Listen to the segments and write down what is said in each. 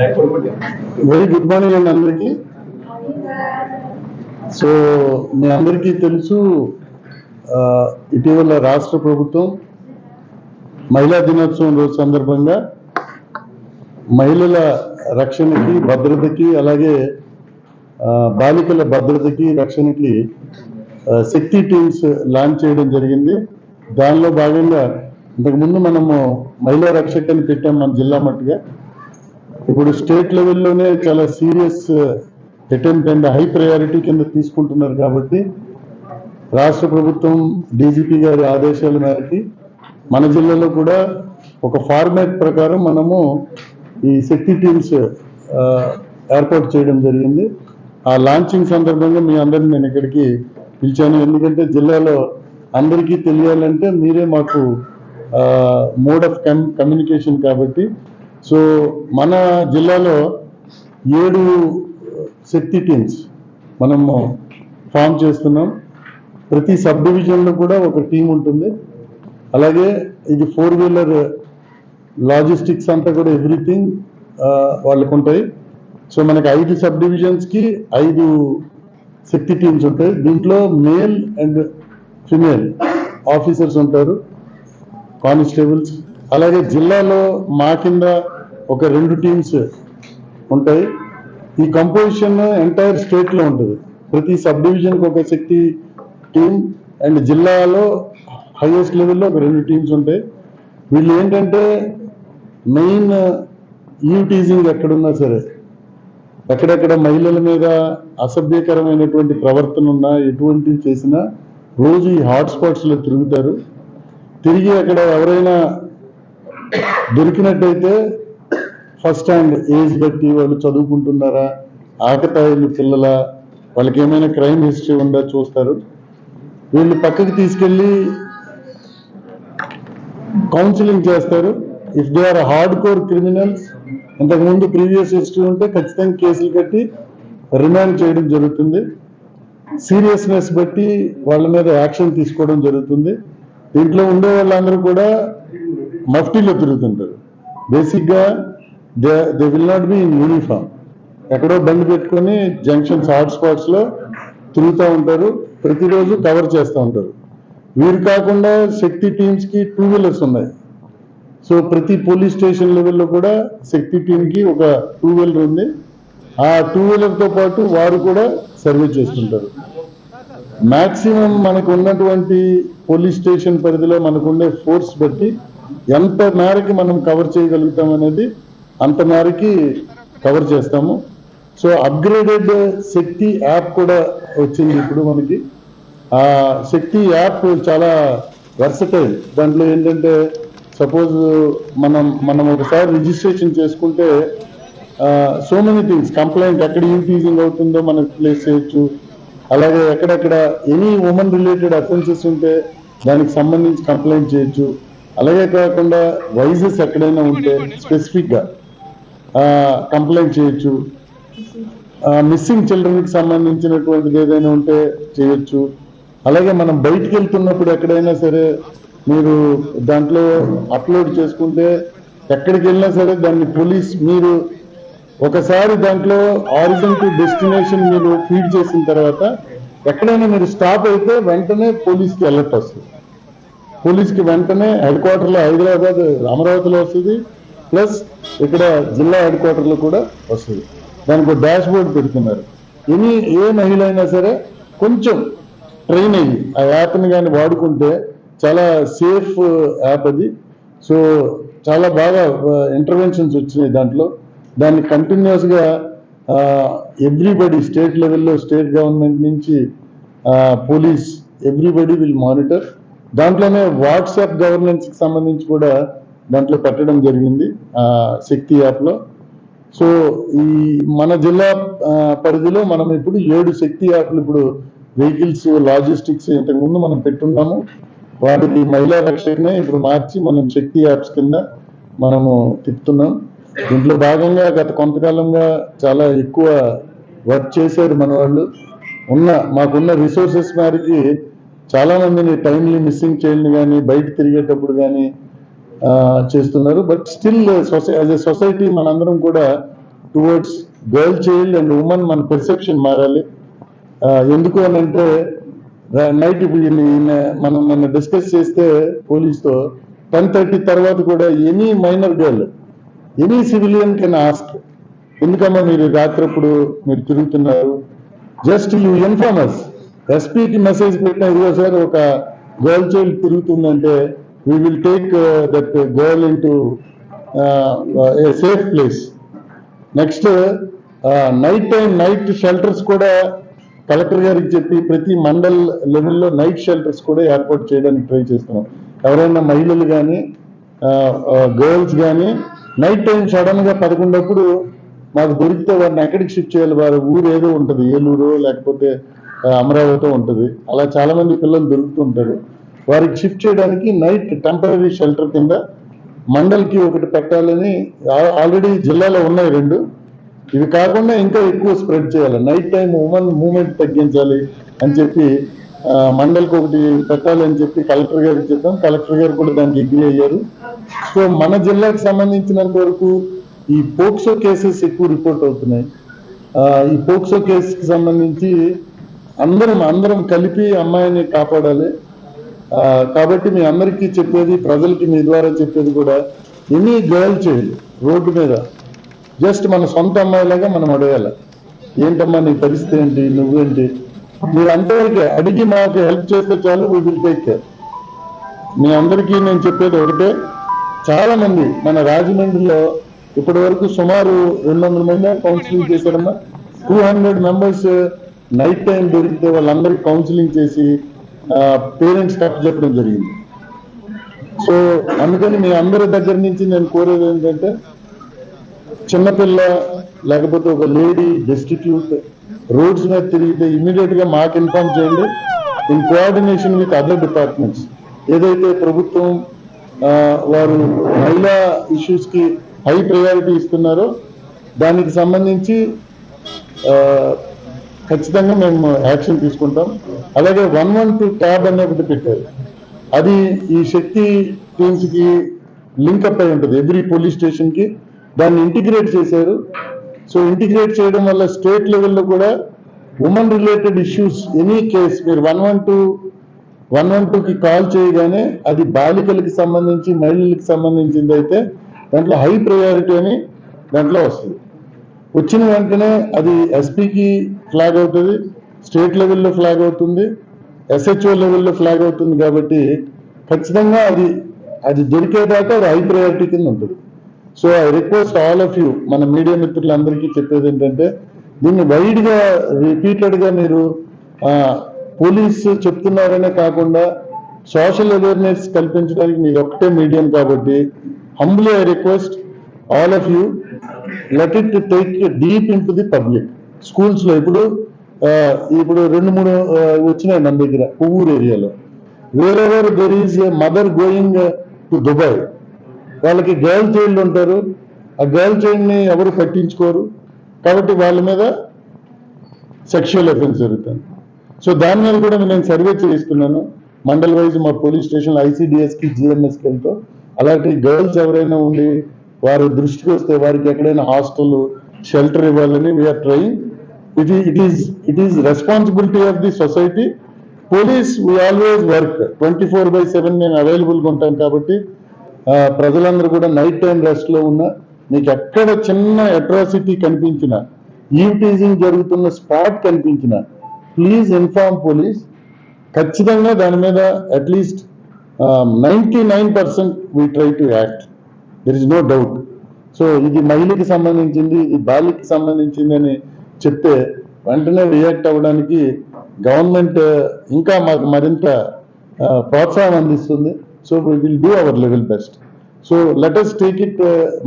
Very good morning అండి అందరికీ. So మీ అందరికీ తెలుసు ఇటీవల రాష్ట్ర ప్రభుత్వం మహిళా దినోత్సవం రోజు సందర్భంగా మహిళల రక్షణకి భద్రతకి అలాగే బాలికల భద్రతకి రక్షణకి శక్తి టీమ్స్ లాంచ్ చేయడం జరిగింది. దానిలో భాగంగా ఇంతకుముందు మనము మహిళా రక్షకని పెట్టాం మన జిల్లా మట్టుగా. ఇప్పుడు స్టేట్ లెవెల్లోనే చాలా serious attempt and high priority కింద తీసుకుంటున్నారు కాబట్టి రాష్ట్ర ప్రభుత్వం డీజీపీ గారి ఆదేశాల మేరకి మన జిల్లాలో కూడా ఒక ఫార్మాట్ ప్రకారం మనము ఈ శక్తి టీమ్స్ uh, ఏర్పాటు చేయడం జరిగింది. ఆ లాంచింగ్ సందర్భంగా మీ అందరిని నేను ఇక్కడికి పిలిచాను. ఎందుకంటే జిల్లాలో అందరికీ తెలియాలంటే మీరే మాకు మోడ్ ఆఫ్ కమ్ కమ్యూనికేషన్ కాబట్టి సో మన జిల్లాలో ఏడు శక్తి టీమ్స్ మనము ఫామ్ చేస్తున్నాం. ప్రతి సబ్ డివిజన్లో కూడా ఒక టీం ఉంటుంది. అలాగే ఇది ఫోర్ వీలర్ లాజిస్టిక్స్ అంతా కూడా ఎవ్రీథింగ్ వాళ్ళకు ఉంటాయి. సో మనకి ఐదు సబ్ డివిజన్స్కి ఐదు శక్తి టీమ్స్ ఉంటాయి. దీంట్లో మేల్ అండ్ ఫిమేల్ ఆఫీసర్స్ ఉంటారు. కానిస్టేబుల్స్ అలాగే జిల్లాలో మా కింద ఒక రెండు టీమ్స్ ఉంటాయి. ఈ కంపోజిషన్ ఎంటైర్ స్టేట్లో ఉంటుంది. ప్రతి సబ్ డివిజన్కి ఒక శక్తి టీం అండ్ జిల్లాలో హైయెస్ట్ లెవెల్లో ఒక రెండు టీమ్స్ ఉంటాయి. వీళ్ళు ఏంటంటే మెయిన్ యూటీజింగ్ టీజింగ్ ఎక్కడున్నా సరే ఎక్కడెక్కడ మహిళల మీద అసభ్యకరమైనటువంటి ప్రవర్తన ఉన్నా ఎటువంటి చేసినా రోజు ఈ హాట్స్పాట్స్లో తిరుగుతారు. తిరిగి అక్కడ ఎవరైనా దొరికినట్టయితే ఫస్ట్ హ్యాండ్ ఏజ్ బట్టి వాళ్ళు చదువుకుంటున్నారా ఆకతాయిలు పిల్లల వాళ్ళకి ఏమైనా క్రైమ్ హిస్టరీ ఉందా చూస్తారు. వీళ్ళు పక్కకి తీసుకెళ్ళి కౌన్సిలింగ్ చేస్తారు. If they are hard core criminals ఇంతకుముందు ప్రీవియస్ హిస్టరీ ఉంటే ఖచ్చితంగా కేసులు కట్టి రిమాండ్ చేయడం జరుగుతుంది. సీరియస్నెస్ బట్టి వాళ్ళ మీద యాక్షన్ తీసుకోవడం జరుగుతుంది. దీంట్లో ఉండే వాళ్ళందరూ కూడా మఫ్టీలో తిరుగుతుంటారు. బేసిక్గా they they will not be in uniform ఎక్కడో బండి పెట్టుకొని జంక్షన్స్ హాట్ స్పాట్స్లో తిరుగుతూ ఉంటారు. ప్రతిరోజు కవర్ చేస్తూ ఉంటారు. వీరు కాకుండా శక్తి టీమ్స్కి టూ వీలర్స్ ఉన్నాయి. సో ప్రతి పోలీస్ స్టేషన్ లెవెల్లో కూడా శక్తి టీమ్కి ఒక టూ వీలర్ ఉంది. ఆ టూ వీలర్తో పాటు వారు కూడా సర్వీస్ చేస్తుంటారు. మ్యాక్సిమం మనకు ఉన్నటువంటి పోలీస్ స్టేషన్ పరిధిలో మనకుండే ఫోర్స్ బట్టి ఎంత మేరకి మనం కవర్ చేయగలుగుతాం అనేది అంత మేరకి కవర్ చేస్తాము. సో అప్గ్రేడెడ్ శక్తి యాప్ కూడా వచ్చింది ఇప్పుడు మనకి. ఆ శక్తి యాప్ చాలా వర్సటైల్ దాంట్లో ఏంటంటే సపోజ్ మనం మనం ఒకసారి రిజిస్ట్రేషన్ చేసుకుంటే సో మెనీ థింగ్స్ కంప్లైంట్ ఎక్కడ యూటీజింగ్ అవుతుందో మనం ప్లేస్ చేయొచ్చు. అలాగే ఎక్కడెక్కడ ఎనీ ఉమెన్ రిలేటెడ్ అఫెన్సెస్ ఉంటే దానికి సంబంధించి కంప్లైంట్ చేయొచ్చు. అలాగే కాకుండా వైజెస్ ఎక్కడైనా ఉంటే స్పెసిఫిక్గా కంప్లైంట్ చేయొచ్చు. మిస్సింగ్ చిల్డ్రన్కి సంబంధించినటువంటిది ఏదైనా ఉంటే చేయొచ్చు. అలాగే మనం బయటికి వెళ్తున్నప్పుడు ఎక్కడైనా సరే మీరు దాంట్లో అప్లోడ్ చేసుకుంటే ఎక్కడికి వెళ్ళినా సరే దాన్ని పోలీస్ మీరు ఒకసారి దాంట్లో ఆరిజిన్ టు డెస్టినేషన్ మీరు ఫీడ్ చేసిన తర్వాత ఎక్కడైనా మీరు స్టాప్ అయితే వెంటనే పోలీస్కి అలర్ట్ వస్తుంది. పోలీస్కి వెంటనే హెడ్ క్వార్టర్లో హైదరాబాద్ అమరావతిలో వస్తుంది. ప్లస్ ఇక్కడ జిల్లా హెడ్ క్వార్టర్లో కూడా వస్తుంది. దానికి డాష్ బోర్డ్ పెడుతున్నారు. ఎనీ ఏ మహిళ అయినా సరే కొంచెం ట్రైన్ అయ్యి ఆ యాప్ని కానీ వాడుకుంటే చాలా సేఫ్ యాప్ అది. సో చాలా బాగా ఇంటర్వెన్షన్స్ వచ్చినాయి దాంట్లో. దాన్ని కంటిన్యూస్గా ఎవ్రీబడి స్టేట్ లెవెల్లో స్టేట్ గవర్నమెంట్ నుంచి పోలీస్ ఎవ్రీబడి విల్ మానిటర్ దాంట్లోనే వాట్సాప్ గవర్నెన్స్కి సంబంధించి కూడా దాంట్లో పెట్టడం జరిగింది ఆ, శక్తి యాప్లో. సో ఈ మన జిల్లా పరిధిలో మనం ఇప్పుడు ఏడు శక్తి యాప్లు ఇప్పుడు వెహికల్స్ లాజిస్టిక్స్ ఇంతకుముందు మనం పెట్టున్నాము వాటికి మహిళా రక్షణనే ఇప్పుడు మార్చి మనం శక్తి యాప్స్ కింద మనము తిప్పుతున్నాం. దీంట్లో భాగంగా గత కొంతకాలంగా చాలా ఎక్కువ వర్క్ చేశారు మన వాళ్ళు ఉన్న మాకున్న రిసోర్సెస్ మేరకి చాలా మందిని టైంలీ మిస్సింగ్ చైల్డ్ని కానీ బయట తిరిగేటప్పుడు కానీ చేస్తున్నారు. బట్ స్టిల్ సొసై యాజ్ ఎ సొసైటీ మనందరం కూడా towards girl child and women మన పెర్సెప్షన్ మారాలి. ఎందుకు అని అంటే నైట్ ఇప్పుడు మనం నిన్న డిస్కస్ చేస్తే పోలీస్తో టెన్ థర్టీ తర్వాత కూడా any minor girl any civilian can ask ఎందుకమ్మా మీరు రాత్రప్పుడు మీరు తిరుగుతున్నారు? జస్ట్ యూ ఇన్ఫార్మర్స్ ఎస్పీకి మెసేజ్ పెట్టిన ఇదిగో సార్ ఒక girl child తిరుగుతుందంటే we will take that girl into a safe place next night time night shelters కూడా కలెక్టర్ గారికి చెప్పి ప్రతి మండల్ లెవెల్లో నైట్ షెల్టర్స్ కూడా ఏర్పాటు చేయడానికి ట్రై చేస్తున్నాం. ఎవరైనా మహిళలు కానీ గర్ల్స్ కానీ నైట్ టైం సడన్గా పదకొండప్పుడు మాకు దొరికితే వారిని ఎక్కడికి షిఫ్ట్ చేయాలి. వారి ఊరు ఏదో ఉంటుంది ఏలూరు లేకపోతే అమరావతి ఉంటుంది. అలా చాలా మంది పిల్లలు దొరుకుతుంటారు. వారికి షిఫ్ట్ చేయడానికి నైట్ టెంపరీ షెల్టర్ కింద మండల్కి ఒకటి పెట్టాలని ఆల్రెడీ జిల్లాలో ఉన్నాయి రెండు. ఇవి కాకుండా ఇంకా ఎక్కువ స్ప్రెడ్ చేయాలి. నైట్ టైం ఉమెన్ మూమెంట్ తగ్గించాలి అని చెప్పి మండలికి మండల్కి ఒకటి పెట్టాలి అని చెప్పి కలెక్టర్ గారికి చెప్పాం. కలెక్టర్ గారు కూడా దానికి అగ్రి అయ్యారు. సో మన జిల్లాకు సంబంధించినంత వరకు ఈ పోక్సో కేసెస్ ఎక్కువ రిపోర్ట్ అవుతున్నాయి. ఈ పోక్సో కేసుకి సంబంధించి అందరం అందరం కలిపి అమ్మాయిని కాపాడాలి. కాబట్టి మీ అందరికీ చెప్పేది ప్రజలకి మీ ద్వారా చెప్పేది కూడా ఎనీ గర్ల్ చైల్డ్ రోడ్డు మీద జస్ట్ మన సొంత అమ్మాయిలాగా మనం అడగాలి. ఏంటమ్మా నీ పరిస్థితి ఏంటి? నువ్వేంటి? మీరు అందరికీ అడిగి మాకు హెల్ప్ చేస్తే చాలు వీ విల్ టేక్ కేర్ మీ అందరికీ నేను చెప్పేది ఒకటే. చాలా మంది మన రాజమండ్రిలో ఇప్పటి వరకు సుమారు రెండు వందల మంది counselling చేశారమ్మా. Two hundred members night time దొరికితే వాళ్ళందరికీ కౌన్సిలింగ్ చేసి పేరెంట్స్ చెప్పడం జరిగింది. సో అందుకని మీ అందరి దగ్గర నుంచి నేను కోరేది ఏంటంటే చిన్నపిల్ల లేకపోతే ఒక లేడీ డెస్టిట్యూట్ రోడ్స్ మీద తిరిగితే ఇమీడియట్గా మాకు ఇన్ఫార్మ్ చేయండి. In coordination with other departments ఏదైతే ప్రభుత్వం వారు మహిళా ఇష్యూస్కి హై ప్రయారిటీ ఇస్తున్నారో దానికి సంబంధించి ఖచ్చితంగా మేము యాక్షన్ తీసుకుంటాం. అలాగే వన్ వన్ టూ ట్యాబ్ అనే ఒకటి పెట్టారు. అది ఈ శక్తి టీమ్స్కి లింక్ అప్ అయి ఉంటుంది. ఎవ్రీ పోలీస్ స్టేషన్కి దాన్ని ఇంటిగ్రేట్ చేశారు. సో ఇంటిగ్రేట్ చేయడం వల్ల స్టేట్ లెవెల్లో కూడా women related issues any case మీరు one one two one one టూకి కాల్ చేయగానే అది బాలికలకి సంబంధించి మహిళలకు సంబంధించింది అయితే దాంట్లో హై ప్రయారిటీ అని దాంట్లో వస్తుంది. వచ్చిన వెంటనే అది ఎస్పీకి ఫ్లాగ్ అవుతుంది స్టేట్ లెవెల్లో ఫ్లాగ్ అవుతుంది ఎస్హెచ్ఓ లెవెల్లో ఫ్లాగ్ అవుతుంది కాబట్టి ఖచ్చితంగా అది అది దొరికేదాకా అది హై ప్రయారిటీ కింద ఉంటుంది. So I request all of you మన మీడియా మిత్రులందరికీ చెప్పేది ఏంటంటే దీన్ని వైడ్గా రిపీటెడ్గా మీరు పోలీస్ చెప్తున్నారనే కాకుండా సోషల్ అవేర్నెస్ కల్పించడానికి మీరు ఒక్కటే మీడియం కాబట్టి humbly I request all of you let it take deep into the public స్కూల్స్లో ఇప్పుడు ఇప్పుడు రెండు మూడు వచ్చినాయి మన దగ్గర పువ్వూరు ఏరియాలో. Wherever there is a mother going to Dubai వాళ్ళకి గర్ల్ చైల్డ్ ఉంటారు. ఆ గర్ల్ చైల్డ్ని ఎవరు పట్టించుకోరు. కాబట్టి వాళ్ళ మీద సెక్షువల్ అఫెన్స్ జరుగుతుంది. సో దాని మీద కూడా నేను సర్వే చేయిస్తున్నాను. మండల్ వైజ్ మా పోలీస్ స్టేషన్ ఐసీడిఎస్కి జిఎంఎస్కి వెళ్తూ అలాంటి గర్ల్స్ ఎవరైనా ఉండి వారి దృష్టికి వస్తే వారికి ఎక్కడైనా హాస్టల్ షెల్టర్ ఇవ్వాలని we're trying it it is it is responsibility of the society police we always work twenty four by seven నేను అవైలబుల్గా ఉంటాను కాబట్టి ప్రజలందరూ కూడా నైట్ టైం రెస్ట్లో ఉన్న మీకు ఎక్కడ చిన్న అట్రాసిటీ కనిపించిన ఈవ్ టీజింగ్ జరుగుతున్న స్పాట్ కనిపించిన ప్లీజ్ ఇన్ఫార్మ్ పోలీస్ ఖచ్చితంగా దాని మీద at least ninety nine percent we try to act there is no doubt so ఇది మహిళకి సంబంధించింది ఇది బాలికి సంబంధించింది అని చెప్తే వెంటనే రియాక్ట్ అవ్వడానికి గవర్నమెంట్ uh, ఇంకా మాకు మరింత uh, ప్రోత్సాహం అందిస్తుంది. So we will do our level best so let us take it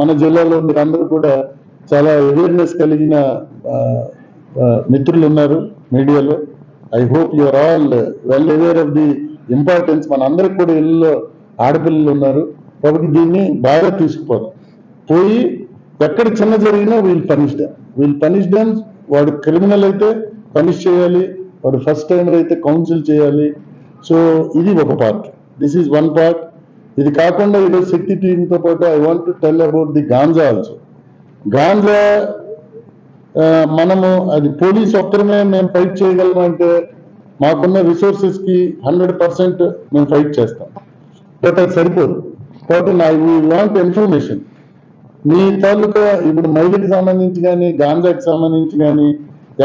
మన జిల్లాలో మీరందరూ కూడా చాలా అవేర్నెస్ కలిగిన uh, మిత్రులు ఉన్నారు మీడియాలో. I hope your all well aware of the importance మన అందరికి కూడా ఇళ్ళలో ఆడపిల్లలు ఉన్నారు. కాబట్టి దీన్ని బాగా తీసుకుపోదాం. పోయి ఎక్కడ చిన్న జరిగినా వీళ్ళు పనిష్ డా వీళ్ళు పనిష్ డామ్ వాడు క్రిమినల్ అయితే పనిష్ చేయాలి వాడు ఫస్ట్ టైమర్ అయితే కౌన్సిల్ చేయాలి. సో ఇది ఒక part this is one part ఇది కాకుండా ఈరోజు శక్తి టీంతో పాటు I want to tell about the ganja also ganja మనము అది పోలీస్ ఒక్కరమే మేము ఫైట్ చేయగలమంటే మాకున్న రిసోర్సెస్కి హండ్రెడ్ పర్సెంట్ మేము ఫైట్ చేస్తాం. బట్ అది సరిపోదు. కాబట్టి నా వీ వాంట్ ఇన్ఫర్మేషన్ మీ తాలూకా ఇప్పుడు మైలుకి సంబంధించి కానీ గాంజాకి సంబంధించి కానీ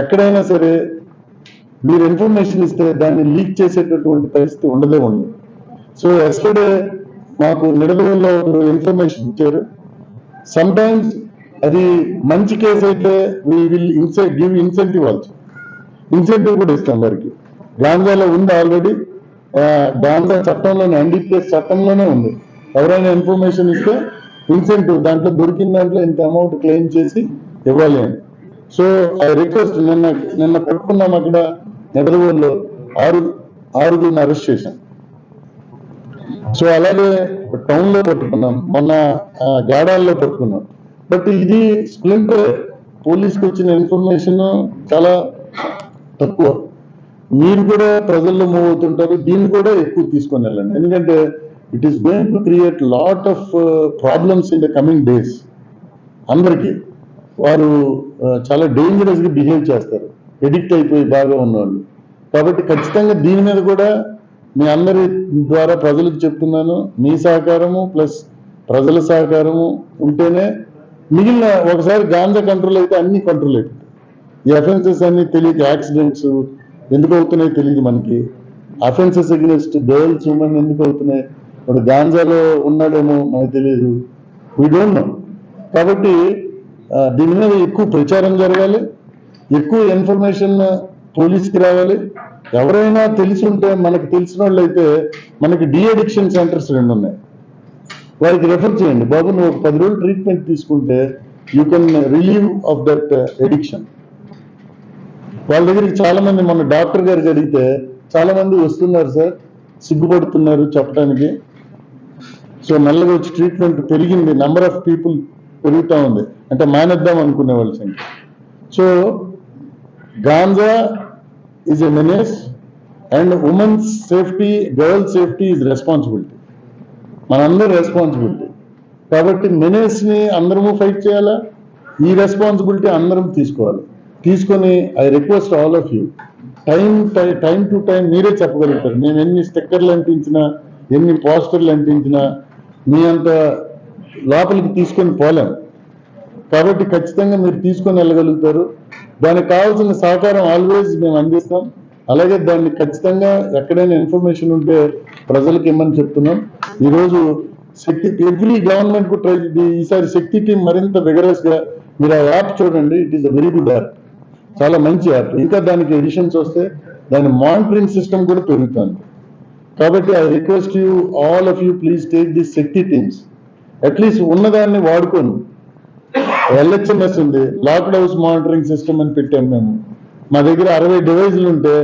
ఎక్కడైనా సరే మీరు ఇన్ఫర్మేషన్ ఇస్తే దాన్ని లీక్ చేసేటటువంటి పరిస్థితి ఉండదే ఉంది. సో ఎస్టర్డే మాకు నిడదవల్లో ఇన్ఫర్మేషన్ ఇచ్చారు. సమ్ టైమ్స్ అది మంచి కేసు అయితే we will incent give incentive also incentive కూడా ఇస్తాం వారికి. గాంజాలో ఉంది ఆల్రెడీ గాంధా చట్టంలోనే ఎన్డీపీఎస్ చట్టంలోనే ఉంది. ఎవరైనా ఇన్ఫర్మేషన్ ఇస్తే ఇన్సెంటివ్ దాంట్లో దొరికిన దాంట్లో ఇంత అమౌంట్ క్లెయిమ్ చేసి ఇవ్వాలి. అని సో ఐ రిక్వెస్ట్ నిన్న నిన్న పట్టుకున్నాం అక్కడ నెదర్వోల్లో ఆరు ఆరుగురిని అరెస్ట్ చేశాం. సో అలాగే టౌన్లో పట్టుకున్నాం. మొన్న ఆ, గాడాల్లో పట్టుకున్నాం. బట్ ఇది స్ప్లింటర్ పోలీస్కి వచ్చిన ఇన్ఫర్మేషన్ చాలా తక్కువ. మీరు కూడా ప్రజల్లో మూవ్ అవుతుంటారు దీన్ని కూడా ఎక్కువ తీసుకొని వెళ్ళండి. ఎందుకంటే it is going to create lot of problems in the coming days అందరికీ వారు చాలా డేంజరస్గా బిహేవ్ చేస్తారు. ఎడిక్ట్ అయిపోయి బాగా ఉన్నవాళ్ళు. కాబట్టి ఖచ్చితంగా దీని మీద కూడా మీ అందరి ద్వారా ప్రజలకు చెప్తున్నాను. మీ సహకారము ప్లస్ ప్రజల సహకారము ఉంటేనే మిగిలిన ఒకసారి గాంజా కంట్రోల్ అయితే అన్ని కంట్రోల్ అయిపోతాయి. ఈ అఫెన్సెస్ అన్ని తెలియదు యాక్సిడెంట్స్ ఎందుకు అవుతున్నాయి తెలియదు మనకి. అఫెన్సెస్ అగ్నెస్ట్ గర్ల్స్ ఉమెన్ ఎందుకు అవుతున్నాయి? ఇప్పుడు గాంజాలో ఉన్నాడేమో మనకు తెలియదు వీ డోంట్ నో కాబట్టి దీని మీద ఎక్కువ ప్రచారం జరగాలి. ఎక్కువ ఇన్ఫర్మేషన్ పోలీస్కి రావాలి. ఎవరైనా తెలిసి ఉంటే మనకు తెలిసిన వాళ్ళు అయితే మనకి డిఅడిక్షన్ సెంటర్స్ రెండు ఉన్నాయి. వారికి రెఫర్ చేయండి. బాబు నువ్వు ఒక పది రోజులు ట్రీట్మెంట్ తీసుకుంటే you can relieve of that addiction వాళ్ళ దగ్గరికి చాలా మంది మన డాక్టర్ గారికి అడిగితే చాలా మంది వస్తున్నారు సార్ సిగ్గుపడుతున్నారు చెప్పడానికి సో మెల్లగా వచ్చి ట్రీట్మెంట్ పెరిగింది. నెంబర్ ఆఫ్ పీపుల్ పెరుగుతూ ఉంది. అంటే మానేద్దాం అనుకునే వాళ్ళ సంఖ్య. So ganja is a menace and women's safety girl safety is responsibility మనందరి రెస్పాన్సిబిలిటీ కాబట్టి మెనేస్ని అందరము ఫైట్ చేయాలా? ఈ రెస్పాన్సిబిలిటీ అందరం తీసుకోవాలి. తీసుకొని I request all of you time time to time మీరే చెప్పగలుగుతారు. మేము ఎన్ని స్టిక్కర్లు అంటించినా ఎన్ని పోస్టర్లు అంటించినా మీ అంత లోపలికి తీసుకొని పోలేం. కాబట్టి ఖచ్చితంగా మీరు తీసుకొని వెళ్ళగలుగుతారు. దానికి కావాల్సిన సహకారం ఆల్వేస్ మేము అందిస్తాం. అలాగే దాన్ని ఖచ్చితంగా ఎక్కడైనా ఇన్ఫర్మేషన్ ఉంటే ప్రజలకు ఇమ్మని చెప్తున్నాం. ఈరోజు శక్తి ఎవ్రీ గవర్నమెంట్కు ట్రై ఈసారి శక్తి టీం మరింత విగరస్గా మీరు ఆ యాప్ చూడండి. It is a very good app చాలా మంచి యాప్ ఇంకా దానికి ఎడిషన్స్ వస్తే దాని మానిటరింగ్ సిస్టమ్ కూడా పెరుగుతుంది. కాబట్టి I request you all of you please take this Shakti teams at least ఉన్నదాన్ని వాడుకోండి. ఎల్హెచ్ఎంఎస్ ఉంది లాక్డ్ హౌస్ మానిటరింగ్ సిస్టమ్ అని పెట్టాం మేము. మా దగ్గర అరవై డివైజులు ఉంటే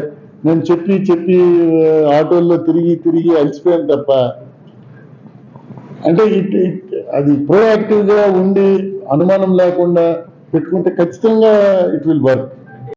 మేము చెప్పి చెప్పి uh, ఆటోల్లో తిరిగి తిరిగి అలసిపోయాను తప్ప అంటే ఇట్ అది ప్రోయాక్టివ్గా ఉండి అనుమానం లేకుండా పెట్టుకుంటే ఖచ్చితంగా ఇట్ విల్ వర్క్